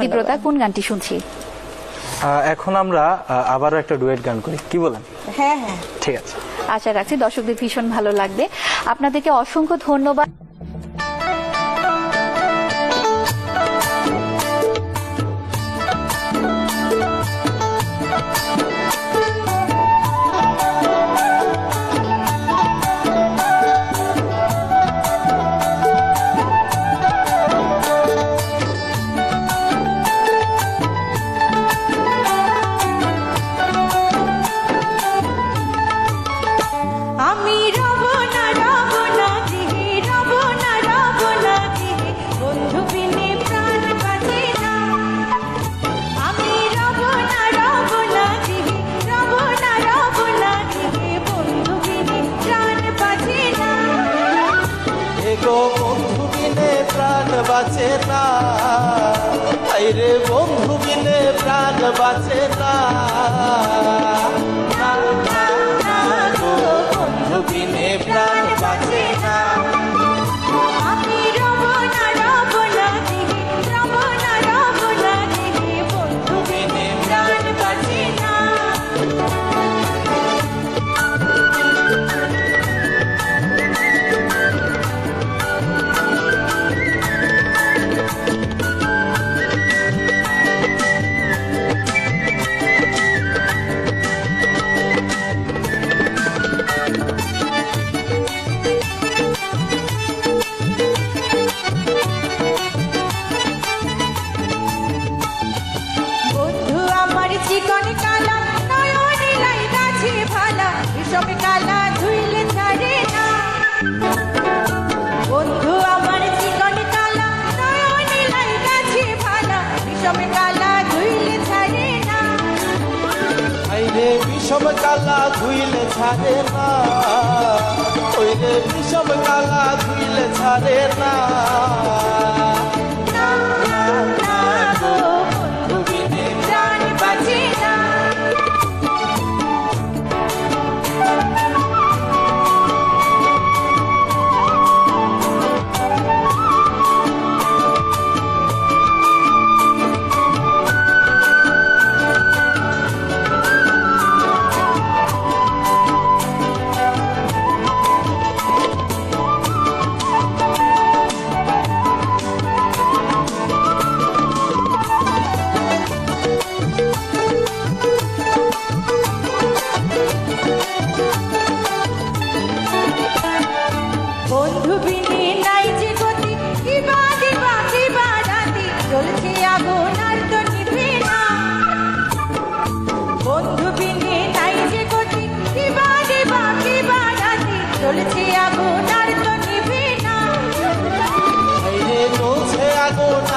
তীব্রতা কোন গানটি শুনছি? আহ, এখন আমরা আহ, আবারও একটা ডুয়েট গান করি। কি বলেন? হ্যাঁ হ্যাঁ। ঠিক আছে। আশা রাখছি দর্শকদের ভীষণ ভালো লাগবে। আপনাদেরকে অসংখ্য ধন্যবাদ। আমি রব না বন্ধু বিনে প্রাণ বাঁচে না। আমি রব না বন্ধু বিনে প্রাণ বন্ধু বিনে প্রাণ বাঁচে না। রে বন্ধু বিনে প্রাণ বাঁচে না। বিষম কালা ধুইলে ছাড়ে না। ওই রে বিষম কালা ধুইলে ছাড়ে না।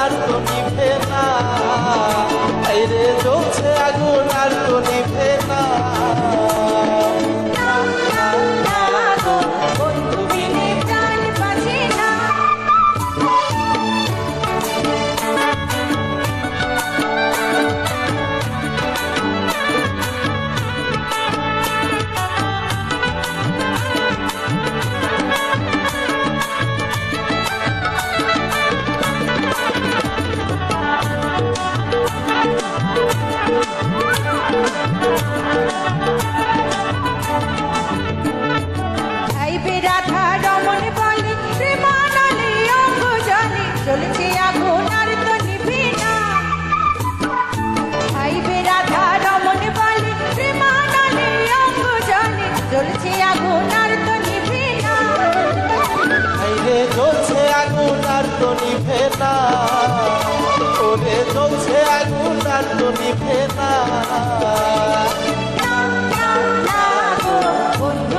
আর তো নিভে না। আগুন নিভে না ওরে জ্বলছে আগুন আগুন নিভে না বন্ধু